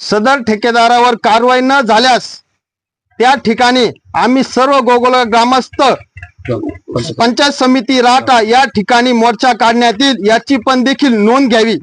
सदर ठेकेदारावर कारवाई न झाल्यास त्या ठिकाणी आम्ही सर्व गोगोल ग्रामस्थ पंचायत समिती राहता या ठिकाणी मोर्चा काढण्यात येईल याची पण देखील नोंद घ्यावी.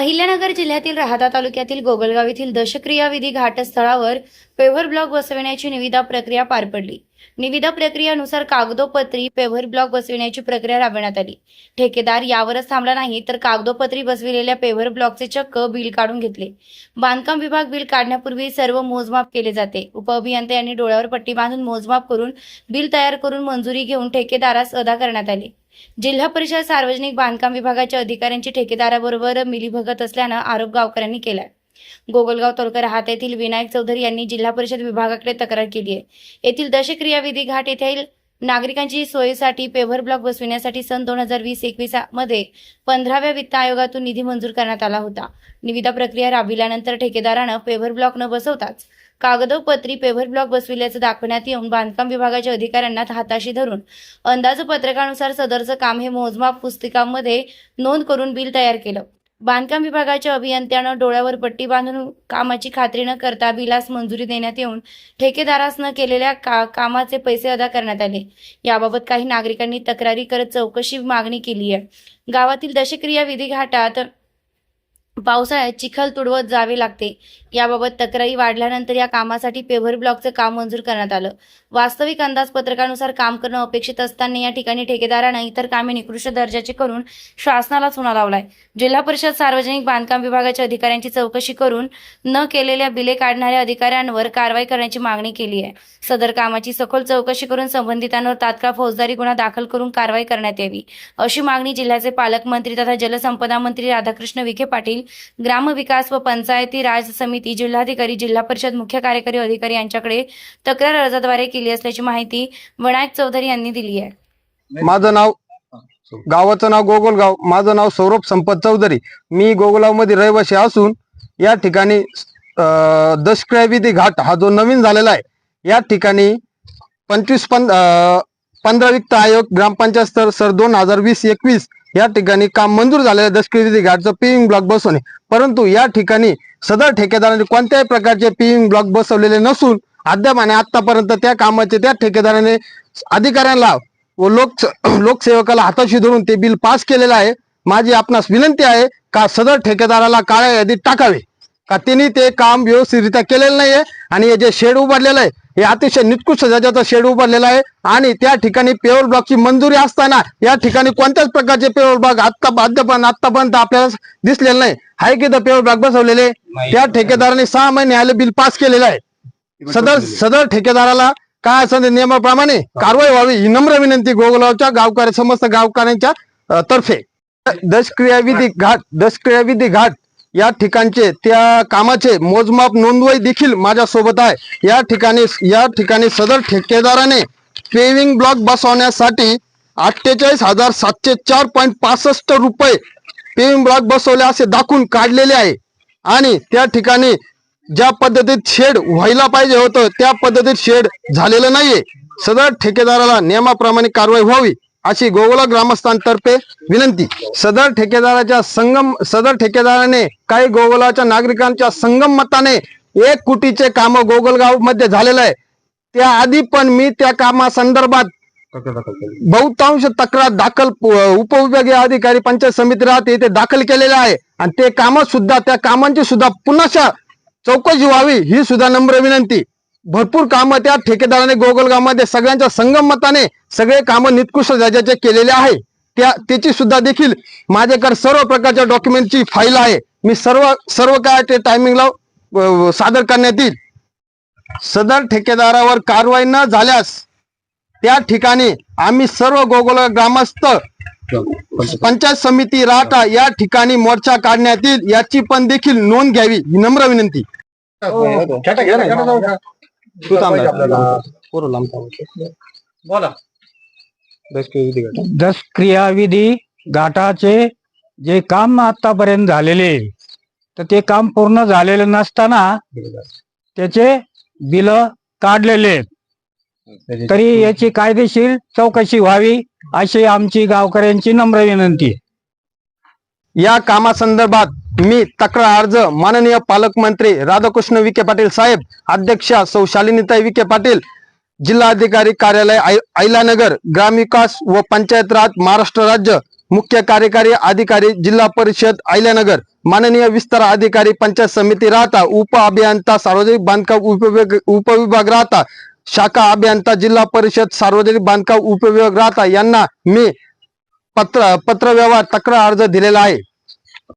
अहिल्यानगर जिल्ह्यातील राहाता तालुक्यातील गोगलगाव येथील दशक्रिया विधी घाटस्थळावर पेव्हर ब्लॉक बसविण्याची निविदा प्रक्रिया पार पडली. निविदा प्रक्रियानुसार कागदोपत्री पेव्हर ब्लॉक बसविण्याची प्रक्रिया राबविण्यात आली. ठेकेदार यावरच थांबला नाही तर कागदोपत्री बसविलेल्या पेव्हर ब्लॉकचे चक्क बिल काढून घेतले. बांधकाम विभाग बिल काढण्यापूर्वी सर्व मोजमाप केले जाते. उपअभियंता यांनी डोळ्यावर पट्टी बांधून मोजमाप करून बिल तयार करून मंजुरी घेऊन ठेकेदारास अदा करण्यात आले. जिल्हा परिषद सार्वजनिक बांधकाम विभागाच्या अधिकाऱ्यांची ठेकेदाराबरोबर मिलीभगत असल्यानं आरोप गावकऱ्यांनी केलाय. गोगलगाव तोडकर हात येथील विनायक चौधरी यांनी जिल्हा परिषद विभागाकडे तक्रार केली आहे. येथील दशक्रियाविधी घाट येथील नागरिकांची सोयीसाठी पेव्हर ब्लॉक बसविण्यासाठी सन दोन हजार वीस एकवीसमध्ये पंधराव्या वित्त आयोगातून निधी मंजूर करण्यात आला होता. निविदा प्रक्रिया राबविल्यानंतर ठेकेदारानं पेव्हर ब्लॉक न बसवताच कागदोपत्री पेव्हर ब्लॉक बसविल्याचं दाखवण्यात येऊन बांधकाम विभागाच्या अधिकाऱ्यांना हाताशी धरून अंदाजपत्रकानुसार सदरचं काम हे मोजमाप पुस्तिकांमध्ये नोंद करून बिल तयार केलं. बांधकाम विभागाच्या अभियंत्यानं डोळ्यावर पट्टी बांधून कामाची खात्री न करता बिलास मंजुरी देण्यात येऊन ठेकेदारास न केलेल्या का कामाचे पैसे अदा करण्यात आले. याबाबत काही नागरिकांनी तक्रारी करत चौकशी मागणी केली आहे गावातील दशक्रिया विधी घाटात पावसाळ्यात चिखल तुडवत जावे लागते. याबाबत तक्रारी वाढल्यानंतर या कामासाठी पेव्हर ब्लॉकचं काम मंजूर करण्यात आलं. वास्तविक अंदाजपत्रकानुसार काम करणं अपेक्षित असताना या ठिकाणी ठेकेदारानं इतर कामे निकृष्ट दर्जाची करून शासनाला चुना लावलाय. जिल्हा परिषद सार्वजनिक बांधकाम विभागाच्या अधिकाऱ्यांची चौकशी करून न केलेल्या बिले काढणाऱ्या अधिकाऱ्यांवर कारवाई करण्याची मागणी केली आहे. सदर कामाची सखोल चौकशी करून संबंधितांवर तात्काळ फौजदारी गुन्हा दाखल करून कारवाई करण्यात यावी. अशी मागणी जिल्ह्याचे पालकमंत्री तथा जलसंपदा मंत्री राधाकृष्ण विखे पाटील ग्रामविकास व पंचायती राज समिती जिल्हाधिकारी जिल्हा परिषद मुख्य कार्यकारी अधिकारी यांच्याकडे तक्रार अर्जाद्वारे केली असल्याची माहिती विनायक चौधरी यांनी दिली आहे. माझं नाव गावाचं नाव गोगोलगाव. माझं नाव सौरभ संपत चौधरी. मी गोगलगावमध्ये रहिवासी असून या ठिकाणी अं, घाट हा जो नवीन झालेला आहे या ठिकाणी पंचवीस पं अं, पंधरा वित्त आयोग ग्रामपंचायत स्तर सर दोन हजार वीस एकवीस या ठिकाणी काम मंजूर झालेलं आहे घाटचं पिविंग ब्लॉक बसवणे. परंतु या ठिकाणी सदर ठेकेदाराने कोणत्याही प्रकारचे पिविंग ब्लॉक बसवलेले नसून अद्याप आणि आतापर्यंत त्या कामाचे त्या ठेकेदाराने अधिकाऱ्यांना व लोक लोकसेवकाला हाताशी धरून ते बिल पास केलेलं आहे. माझी आपणास विनंती आहे का सदर ठेकेदाराला काळ्या यादीत टाकावे? का त्यांनी ते काम व्यवस्थितरित्या केलेलं नाहीये आणि हे जे शेड उभारलेलं आहे हे अतिशय निकृष्ट दर्जाचं शेड उभारलेलं आहे आणि त्या ठिकाणी पेवर ब्लॉकची मंजुरी असताना या ठिकाणी कोणत्याच प्रकारचे पेवर ब्लॉक आता अद्यापर्यंत आतापर्यंत आपल्याला दिसलेलं नाही. आहे की पेवर ब्लॉक बसवलेले? त्या ठेकेदाराने सहा महिने आले बिल पास केलेलं आहे. सदर सदर ठेकेदाराला काय असेल ते नियमाप्रमाणे कारवाई व्हावी ही नम्र विनंती गोगलगावच्या गावकरी समस्त गावकऱ्यांच्या तर्फे. दशक्रिया विधी घाट दशक्रिया विधी घाट या ठिकाणचे त्या कामाचे मोजमाप नोंदवही देखील माझ्यासोबत आहे. या ठिकाणी या ठिकाणी सदर ठेकेदाराने पेविंग ब्लॉक बसवण्यासाठी अठ्ठेचाळीस हजार सातशे चार पॉईंट पासष्ट रुपये पेविंग ब्लॉक बसवले असे दाखवून काढलेले आहे. आणि त्या ठिकाणी ज्या पद्धतीत शेड व्हायला पाहिजे होतं त्या पद्धतीत शेड झालेलं नाहीये. सदर ठेकेदाराला नियमाप्रमाणे कारवाई व्हावी. अशी गोगोला ग्रामस्थांतर्फे विनंती. सदर ठेकेदाराच्या संगम सदर ठेकेदाराने काही गोगोलाच्या नागरिकांच्या संगम मताने एक कोटीचे काम गोगलगावमध्ये झालेलं आहे. त्या आधी पण मी त्या कामासंदर्भात बहुतांश तक्रार दाखल उपविभागीय अधिकारी पंचायत समिती राहते ते दाखल केलेले आहे. आणि ते काम सुद्धा त्या कामांची सुद्धा पुन्हा चौकशी व्हावी ही सुद्धा नम्र विनंती. भरपूर कामं त्या ठेकेदाराने गोगलगावमध्ये सगळ्यांच्या संगम मताने सगळे कामं निकृष्ट दर्जाचे केलेले आहे त्या त्याची सुद्धा देखील माझ्याकडे सर्व प्रकारच्या डॉक्युमेंटची फाईल आहे मी सर्व सर्व काय ते टायमिंगला सादर करण्यात येईल सदर ठेकेदारावर कारवाई न झाल्यास त्या ठिकाणी आम्ही सर्व गोगोल ग्रामस्थ पंचायत समिती राहता या ठिकाणी मोर्चा काढण्यात येईल याची पण देखील नोंद घ्यावी ही नम्र विनंती तू थांब ना. पोरं लांब थांब. बोला दस क्रियाविधी घाटाचे जे काम आतापर्यंत झालेले तर ते काम पूर्ण झालेलं नसताना त्याचे बिल काढलेले तरी याची कायदेशीर चौकशी व्हावी अशी आमची गावकऱ्यांची नम्र विनंती या कामासंदर्भात मी तक्रार अर्ज माननीय पालकमंत्री राधाकृष्ण विखे पाटील साहेब अध्यक्ष सौ शालिनीताई विखे पाटील जिल्हा अधिकारी कार्यालय आय- ग्रामविकास व पंचायत राज महाराष्ट्र राज्य मुख्य कार्यकारी अधिकारी जिल्हा परिषद अहिल्यानगर माननीय विस्तार अधिकारी पंचायत समिती राहता उप अभियंता सार्वजनिक बांधकाम उपविभाग उपविभाग राहता शाखा अभियंता जिल्हा परिषद सार्वजनिक बांधकाम उपविभाग राहता यांना मी पत्र पत्रव्यवहार तक्रार अर्ज दिलेला आहे.